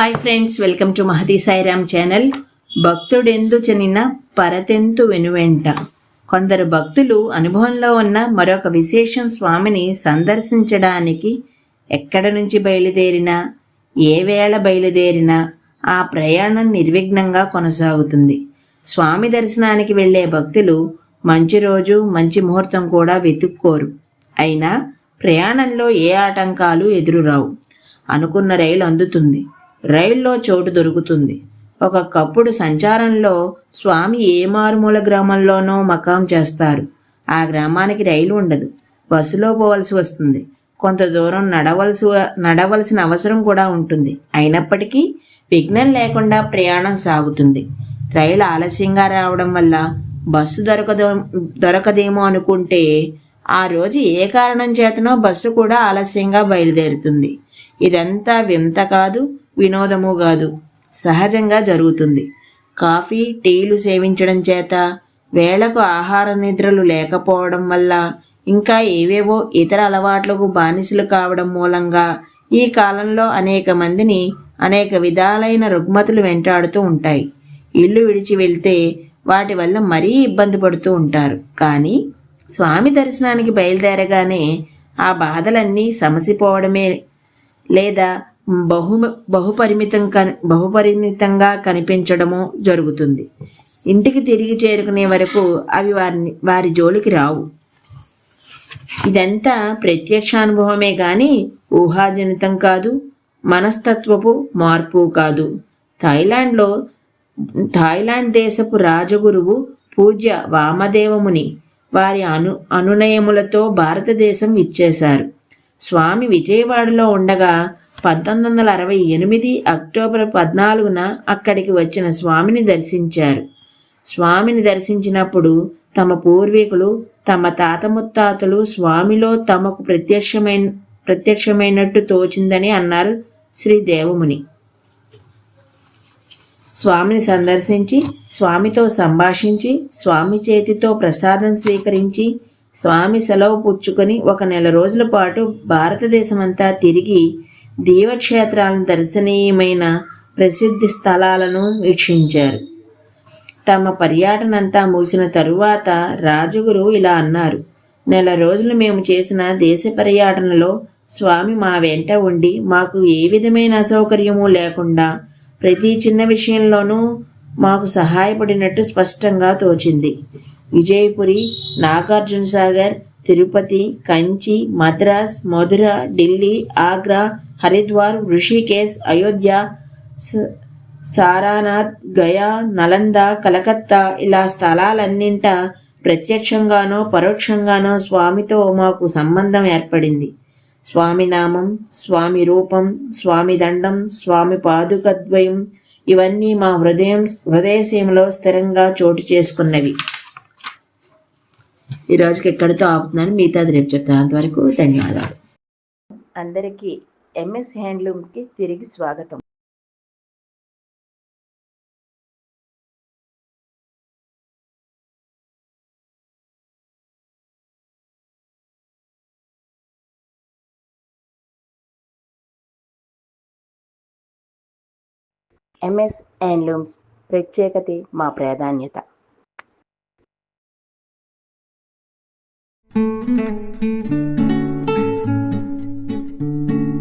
Hi friends welcome to Mahathi Sairam channel భక్తుడెందు చనిన పరతెంతు వెనువెంట. కొందరు భక్తులు అనుభవంలో ఉన్న మరొక విశేషం స్వామిని సందర్శించడానికి ఎక్కడ నుంచి బయలుదేరినా ఏ వేళ బయలుదేరినా ఆ ప్రయాణం నిర్విఘ్నంగా కొనసాగుతుంది. స్వామి దర్శనానికి వెళ్ళే భక్తులు మంచి రోజు మంచి ముహూర్తం కూడా వెతుక్కోరు. అయినా ప్రయాణంలో ఏ ఆటంకాలు ఎదురురావు. అనుకున్న రైలు అందుతుంది. రైల్లో చోటు దొరుకుతుంది. ఒకప్పుడు సంచారంలో స్వామి ఏ మారుమూల గ్రామంలోనో మకాం చేస్తారు. ఆ గ్రామానికి రైలు ఉండదు. బస్సులో పోవలసి వస్తుంది. కొంత దూరం నడవలసి నడవలసిన అవసరం కూడా ఉంటుంది. అయినప్పటికీ విఘ్నం లేకుండా ప్రయాణం సాగుతుంది. రైలు ఆలస్యంగా రావడం వల్ల బస్సు దొరకదో దొరకదేమో అనుకుంటే ఆ రోజు ఏ కారణం చేతనో బస్సు కూడా ఆలస్యంగా బయలుదేరుతుంది. ఇదంతా వింత కాదు. వినోదము కాదు. సహజంగా జరుగుతుంది. కాఫీ టీలు సేవించడం చేత వేళకు ఆహార నిద్రలు లేకపోవడం వల్ల ఇంకా ఏవేవో ఇతర అలవాట్లకు బానిసలు కావడం మూలంగా ఈ కాలంలో అనేక మందిని అనేక విధాలైన రుగ్మతులు వెంటాడుతూ ఉంటాయి. ఇల్లు విడిచి వెళ్తే వాటి వల్ల మరీ ఇబ్బంది పడుతూ ఉంటారు. కానీ స్వామి దర్శనానికి బయలుదేరగానే ఆ బాధలన్నీ సమసిపోవడమే లేదా బహు బహుపరిమితం కని బహుపరిమితంగా కనిపించడము జరుగుతుంది. ఇంటికి తిరిగి చేరుకునే వరకు అవి వారిని వారి జోలికి రావు. ఇదంతా ప్రత్యక్షానుభవమే కానీ ఊహాజనితం కాదు మనస్తత్వపు మార్పు కాదు. థాయిలాండ్లో థాయిలాండ్ దేశపు రాజగురువు పూజ్య వామదేవముని వారి అను అనునయములతో భారతదేశం ఇచ్చేశారు స్వామి విజయవాడలో ఉండగా పంతొమ్మిది వందల అరవై ఎనిమిది అక్టోబర్ పద్నాలుగున అక్కడికి వచ్చిన స్వామిని దర్శించారు. స్వామిని దర్శించినప్పుడు తమ పూర్వీకులు తమ తాత ముత్తాతలు స్వామిలో తమకు ప్రత్యక్షమైన ప్రత్యక్షమైనట్టు తోచిందని అన్నారు శ్రీ దేవముని. స్వామిని సందర్శించి స్వామితో సంభాషించి స్వామి చేతితో ప్రసాదం స్వీకరించి స్వామి సెలవు పుచ్చుకొని ఒక నెల రోజుల పాటు భారతదేశమంతా తిరిగి దేవక్షేత్రాలను దర్శనీయమైన ప్రసిద్ధి స్థలాలను వీక్షించారు. తమ పర్యటనంతా ముగిసిన తరువాత రాజుగురు ఇలా అన్నారు నెల రోజులు మేము చేసిన దేశ పర్యటనలో స్వామి మా వెంట ఉండి మాకు ఏ విధమైన అసౌకర్యము లేకుండా ప్రతి చిన్న విషయంలోనూ మాకు సహాయపడినట్టు స్పష్టంగా తోచింది. విజయపురి నాగార్జున సాగర్ తిరుపతి కంచి మద్రాస్ మధుర ఢిల్లీ ఆగ్రా హరిద్వార్ ఋషికేశ్ అయోధ్య సారానాథ్ గయా నలంద కలకత్తా ఇలా స్థలాలన్నింట ప్రత్యక్షంగానో పరోక్షంగానో స్వామితో మాకు సంబంధం ఏర్పడింది. స్వామి నామం స్వామి రూపం స్వామి దండం స్వామి పాదుకద్వయం ఇవన్నీ మా హృదయం హృదయసీమలో స్థిరంగా చోటు చేసుకున్నవి. ఈ రోజుకి ఎక్కడితో ఆపుతున్నాను మిగతాది రేపు చెప్తాను. అంతవరకు ధన్యవాదాలు. అందరికీ ఎంఎస్ హ్యాండ్లూమ్స్కి తిరిగి స్వాగతం. ఎంఎస్ హ్యాండ్లూమ్స్ ప్రత్యేకతే మా ప్రాధాన్యత.